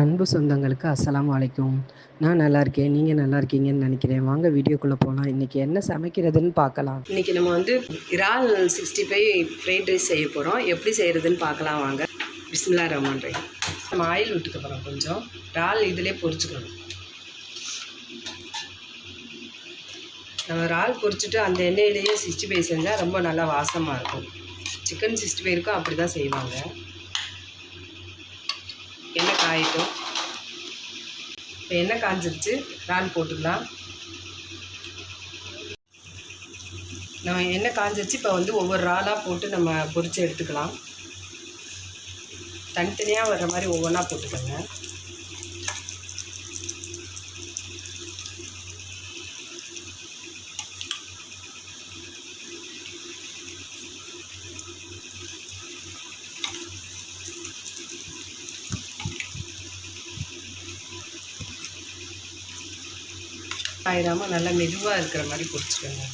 அன்பு சொந்தங்களுக்கு அஸ்லாம் அலைக்கும். நான் நல்லா இருக்கேன் நீங்கள் நல்லா இருக்கீங்கன்னு நினைக்கிறேன். வாங்க வீடியோக்குள்ளே போகலாம் இன்றைக்கி என்ன சமைக்கிறதுன்னு பார்க்கலாம். இன்றைக்கி நம்ம வந்து இறால் சிக்ஸ்டி ஃபைவ் ஃப்ரைட் ரைஸ் செய்ய போகிறோம் எப்படி செய்கிறதுன்னு பார்க்கலாம் வாங்க. பிஸ்மில்லா ரஹ்மான் ரை நம்ம ஆயில் விட்டுக்க போகிறோம் கொஞ்சம். இறால் இதிலே பொரிச்சுக்கணும். நம்ம இறால் பொரிச்சுட்டு அந்த எண்ணெயிலேயே சிக்ஸ்டி ஃபைவ் செஞ்சால் ரொம்ப நல்லா வாசமாக இருக்கும். சிக்கன் சிக்ஸ்டி ஃபைவ் இருக்கும் அப்படி தான் செய்வாங்க. ஆகிட்டோம் காயட்டும் இப்போ எண்ணெய் காஞ்சிருச்சு. இறால் போட்டுக்கலாம் நம்ம எண்ணெய் காஞ்சிருச்சு. இப்போ வந்து ஒவ்வொரு இறாலாக போட்டு நம்ம பொரித்து எடுத்துக்கலாம். தனித்தனியாக வர்ற மாதிரி ஒவ்வொன்றா போட்டுக்கோங்க. ஆயிடாமல் நல்லா மெதுவாக இருக்கிற மாதிரி பொரிச்சுக்கோங்க.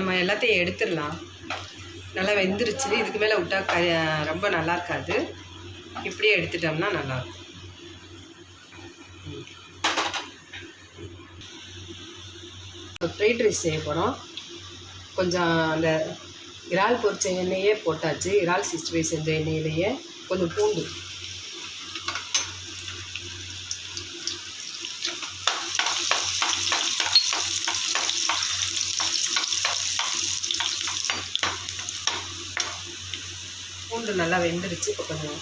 நம்ம எல்லாத்தையும் எடுத்துடலாம். நல்லா வெந்துருச்சு. இதுக்கு மேலே விட்டா க ரொம்ப நல்லா இருக்காது. இப்படியே எடுத்துட்டோம்னா நல்லாயிருக்கும் ஃப்ரைட் ரைஸ் செய்ய போகிறோம் கொஞ்சம் அந்த இறால் பொரிச்ச எண்ணெயே போட்டாச்சு. இறால் சிக்ஸ்டி ஃபைவ் செஞ்ச எண்ணெயிலேயே கொஞ்சம் பூண்டு பூண்டு நல்லா வெந்துருச்சு. இப்போ கொஞ்சம்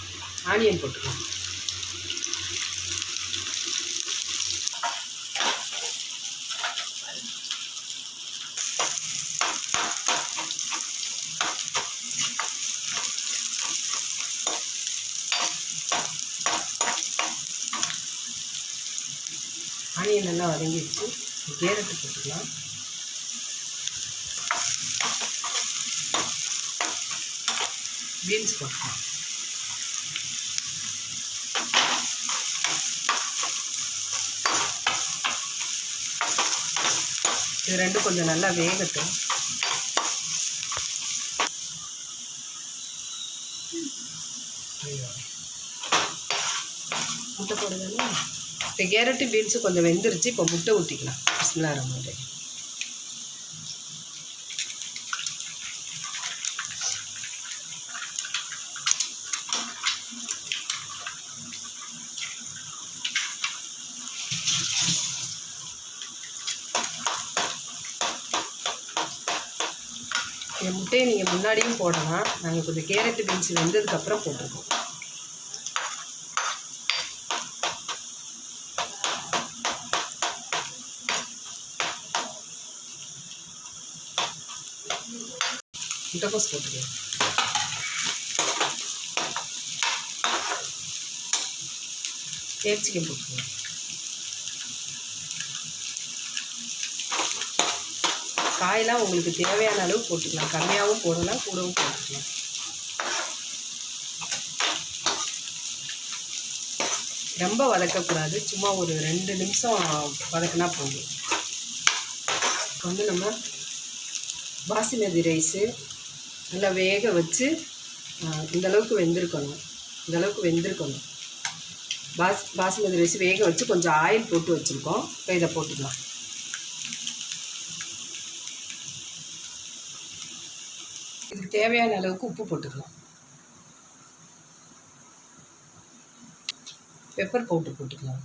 ஆனியன் போட்டுக்கலாம். ஆனியன் நல்லா வதங்கிடுச்சு. கேரட்டு போட்டுக்கலாம். பீன்ஸ் போட்டுக்கலாம் இது ரெண்டும் கொஞ்சம் நல்லா வேகட்டும். முட்டை போடுறதுன்னா இப்போ கேரட்டு பீன்ஸு கொஞ்சம் வெந்துருச்சு இப்போ முட்டை ஊற்றிக்கலாம் பிஸ்மில்லா ரஹ்மான் இந்த முட்டையை நீங்கள் முன்னாடியும் போடலாம். நாங்கள் கொஞ்சம் கேரட்டு பீன்ஸ் வெந்ததுக்கப்புறம் போட்டிருக்கோம். முட்டைக்கோஸ் போட்டுக்கலாம் கேப்சிகம் போட்டுக்கலாம் காயெல்லாம் உங்களுக்கு தேவையான அளவு போட்டுக்கலாம். கம்மியாகவும் போடலாம் கூடவும் போட்டுக்கலாம். ரொம்ப வதக்கக்கூடாது. சும்மா ஒரு ரெண்டு நிமிஷம் வதக்கினா போதும். இப்போ வந்து நம்ம பாசுமதி ரைஸு நல்லா வேக வச்சு இந்தளவுக்கு இந்த அளவுக்கு வெந்திருக்கணும். இந்தளவுக்கு வெந்திருக்கணும். பாஸ் பாசுமதி ரைஸ் வேக வச்சு கொஞ்சம் ஆயில் போட்டு வச்சுருக்கோம். இப்போ இதை போட்டுக்கலாம். தேவையான அளவுக்கு உப்பு போட்டுக்கலாம். பெப்பர் பவுட்ரு போட்டுக்கலாம்.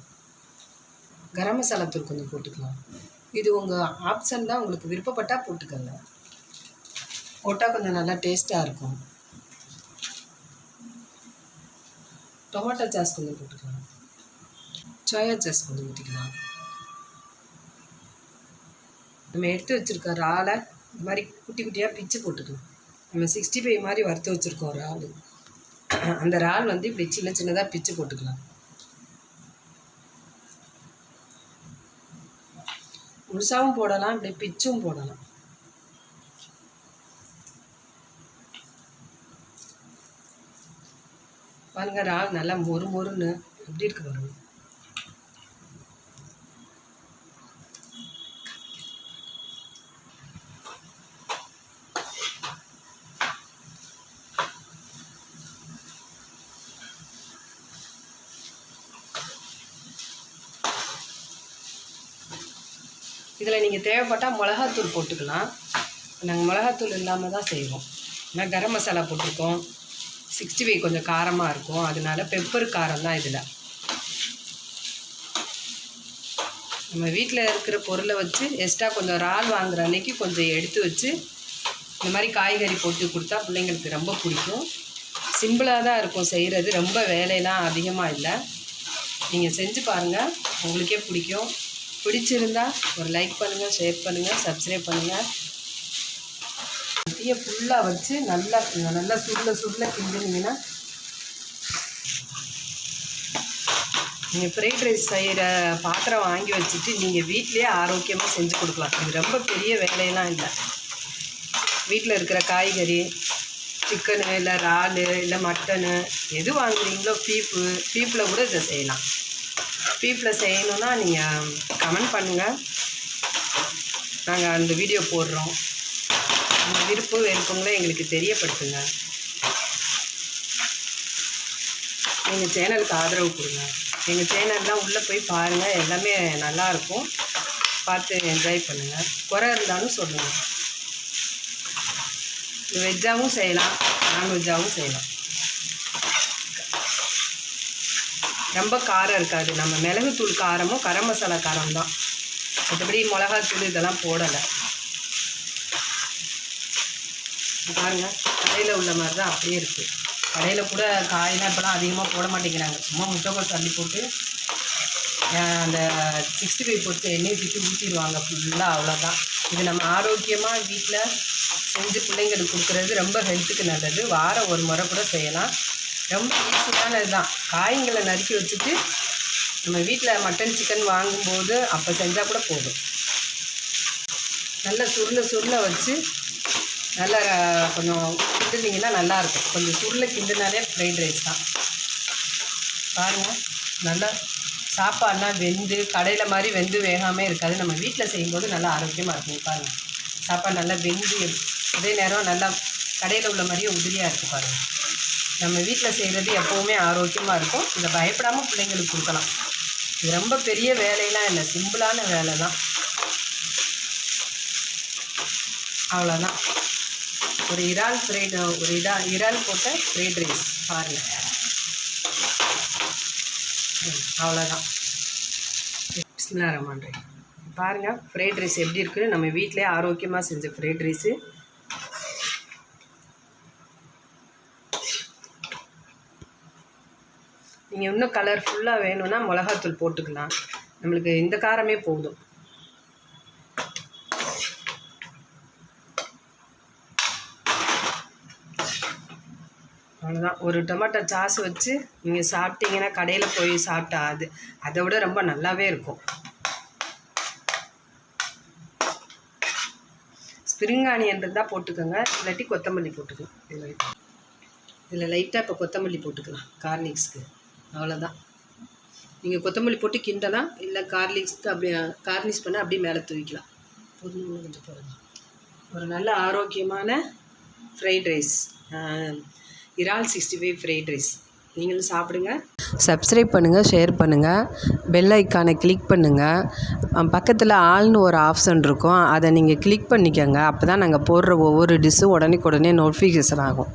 கரம் மசாலா தூள் கொஞ்சம் போட்டுக்கலாம். இது உங்கள் ஆப்ஷன் தான் உங்களுக்கு விருப்பப்பட்டால் போட்டுக்கோங்க. போட்டால் கொஞ்சம் நல்லா டேஸ்ட்டாக இருக்கும். டொமேட்டோ சாஸ் கொஞ்சம் போட்டுக்கலாம். சோயா சாஸ் கொஞ்சம் ஊற்றிக்கலாம் நம்ம எடுத்து வச்சுருக்க இறாலை இந்த மாதிரி குட்டி குட்டியாக பிச்சு போட்டுக்கலாம். நம்ம சிக்ஸ்டி ஃபைவ் மாதிரி வறுத்து வச்சுருக்கோம் இறால் அந்த இறால் வந்து இப்படி சின்ன சின்னதாக பிச்சு போட்டுக்கலாம். முழுசாவும் போடலாம் இப்படி பிச்சும் போடலாம். பாருங்கள் இறால் நல்லா மொறு மொறுன்னு எப்படி இருக்கு பாருங்கள் இதில் நீங்கள் தேவைப்பட்டால் மிளகாத்தூள் போட்டுக்கலாம். நாங்கள் மிளகாத்தூள் இல்லாமல் தான் செய்வோம். ஏன்னா கரம் மசாலா போட்டிருக்கோம். சிக்ஸ்டி ஃபைவ் கொஞ்சம் காரமாக இருக்கும். அதனால பெப்பர் காரம் தான் இதில். நம்ம வீட்டில் இருக்கிற பொருளை வச்சு எக்ஸ்ட்ரா கொஞ்சம் இறால் வாங்குற அன்னைக்கு கொஞ்சம் எடுத்து வச்சு இந்த மாதிரி காய்கறி போட்டு கொடுத்தா பிள்ளைங்களுக்கு ரொம்ப பிடிக்கும். சிம்பிளாக தான் இருக்கும் செய்கிறது ரொம்ப வேலையெல்லாம் அதிகமாக இல்லை. நீங்கள் செஞ்சு பாருங்கள் உங்களுக்கே பிடிக்கும். பிடிச்சிருந்தா ஒரு லைக் பண்ணுங்கள் ஷேர் பண்ணுங்கள் சப்ஸ்கிரைப் பண்ணுங்கள் தீயை ஃபுல்லாக வச்சு நல்லா நல்லா சுருள சுருள கிண்டினீங்கன்னா நீங்கள் ஃப்ரைட் ரைஸ் செய்கிற பாத்திரம் வாங்கி வச்சுட்டு நீங்கள் வீட்டிலேயே ஆரோக்கியமாக செஞ்சு கொடுக்கலாம். இது ரொம்ப பெரிய வேலையெல்லாம் இல்லை. வீட்டில் இருக்கிற காய்கறி சிக்கனு இல்லை இறால் இல்லை மட்டனு எது வாங்குறீங்களோ பீப்பு பீப்பில் கூட இதை செய்யலாம். பீப்பில் செய்யணுன்னா நீங்கள் கமெண்ட் பண்ணுங்கள் நாங்கள் அந்த வீடியோ போடுறோம். உங்கள் விருப்பம் விருப்பங்களை எங்களுக்கு தெரியப்படுத்துங்க. எங்கள் சேனலுக்கு ஆதரவு கொடுங்க. எங்கள் சேனல்லாம் உள்ளே போய் பாருங்கள் எல்லாமே நல்லாயிருக்கும் பார்த்து என்ஜாய் பண்ணுங்கள் குறை இருந்தாலும் சொல்லுங்கள் வெஜ்ஜாகவும் செய்யலாம் நான்வெஜ்ஜாகவும் செய்யலாம். ரொம்ப காரம் இருக்காது. நம்ம மிளகுத்தூள் காரமும் கரம் மசாலா காரம் தான். மற்றபடி மிளகாத்தூள் இதெல்லாம் போடலை. பாருங்க கடையில் உள்ள மாதிரி தான் அப்படியே இருக்குது கடையில் கூட காயெல்லாம் இப்போலாம் அதிகமாக போட மாட்டேங்கிறாங்க. சும்மா முட்டைக்கோஸ் தள்ளி போட்டு அந்த சிக்ஸ்டி ஃபைவ் போட்டு எண்ணெய் தூக்கி ஊற்றிடுவாங்க ஃபுல்லாக அவ்வளோதான் இது நம்ம ஆரோக்கியமாக வீட்டில் செஞ்சு பிள்ளைங்களுக்கு கொடுக்குறது ரொம்ப ஹெல்த்துக்கு நல்லது. வாரம் ஒரு முறை கூட செய்யலாம். ரொம்ப ஈஸியானது தான் காய்களை நறுக்கி வச்சுட்டு நம்ம வீட்டில் மட்டன் சிக்கன் வாங்கும்போது அப்போ செஞ்சால் கூட போதும். நல்லா சுருள சுருள வச்சு நல்லா கொஞ்சம் கிண்டுனீங்கன்னா நல்லாயிருக்கும் கொஞ்சம் சுருளை கிண்டுனாலே ஃப்ரைட் ரைஸ் தான். பாருங்கள் நல்லா சாப்பாடுலாம் வெந்து கடையில் மாதிரி வெந்து வேகாமல் இருக்காது. நம்ம வீட்டில் செய்யும்போது நல்லா ஆரோக்கியமாக இருக்கும். பாருங்கள் சாப்பாடு நல்லா வெந்து அதே நேரம் நல்லா கடையில் உள்ள மாதிரியே உதிரியாக இருக்குது பாருங்கள் நம்ம வீட்டில் செய்கிறது எப்போவுமே ஆரோக்கியமாக இருக்கும். இதை பயப்படாமல் பிள்ளைங்களுக்கு கொடுக்கலாம். இது ரொம்ப பெரிய வேலையெல்லாம் இல்லை. சிம்பிளான வேலை தான் அவ்வளோதான் ஒரு இறால் ஃப்ரைட் ஒரு இதா இறால் போட்ட ஃப்ரைட் ரைஸ் பாருங்கள் அவ்வளோதான் பிஸ்மில்லா ரஹ்மான் பாருங்கள் ஃப்ரைட் ரைஸ் எப்படி இருக்குன்னு நம்ம வீட்டிலே ஆரோக்கியமாக செஞ்ச ஃப்ரைட் ரைஸு நீங்கள் இன்னும் கலர்ஃபுல்லாக வேணும்னா மிளகாத்தூள் போட்டுக்கலாம். நம்மளுக்கு இந்த காரமே போதும். அவ்வளோதான் ஒரு டொமேட்டோ சாஸ் வச்சு நீங்கள் சாப்பிட்டீங்கன்னா கடையில் போய் சாப்பிட்டா அது. அதை விட ரொம்ப நல்லாவே இருக்கும். ஸ்ப்ரிங் ஆனியன் இருந்தால் போட்டுக்கோங்க. இல்லாட்டி கொத்தமல்லி போட்டுக்கலாம். இதில் இதில் லைட்டாக இப்போ கொத்தமல்லி போட்டுக்கலாம். கார்னிக்ஸ்க்கு அவ்வளோதான் நீங்கள் கொத்தமல்லி போட்டு கிண்டலாம் இல்லை கார்லிக்ஸ்க்கு அப்படியே கார்னிஷ் பண்ண அப்படியே மேலே தூவிக்கலாம். போதும் கொஞ்சம் ஒரு நல்ல ஆரோக்கியமான ஃப்ரைட் ரைஸ் இறால் சிக்ஸ்டி ஃபைவ் ஃப்ரைட் ரைஸ் நீங்களும் சாப்பிடுங்க. சப்ஸ்கிரைப் பண்ணுங்கள் ஷேர் பண்ணுங்கள் பெல் ஐக்கானை கிளிக் பண்ணுங்கள் பக்கத்தில் ஆல்னு ஒரு ஆப்ஷன் இருக்கும். அதை நீங்கள் கிளிக் பண்ணிக்கோங்க. அப்போ தான் நாங்கள் போடுற ஒவ்வொரு டிஷ்ஷும் உடனுக்குடனே நோட்டிஃபிகேஷன் ஆகும்.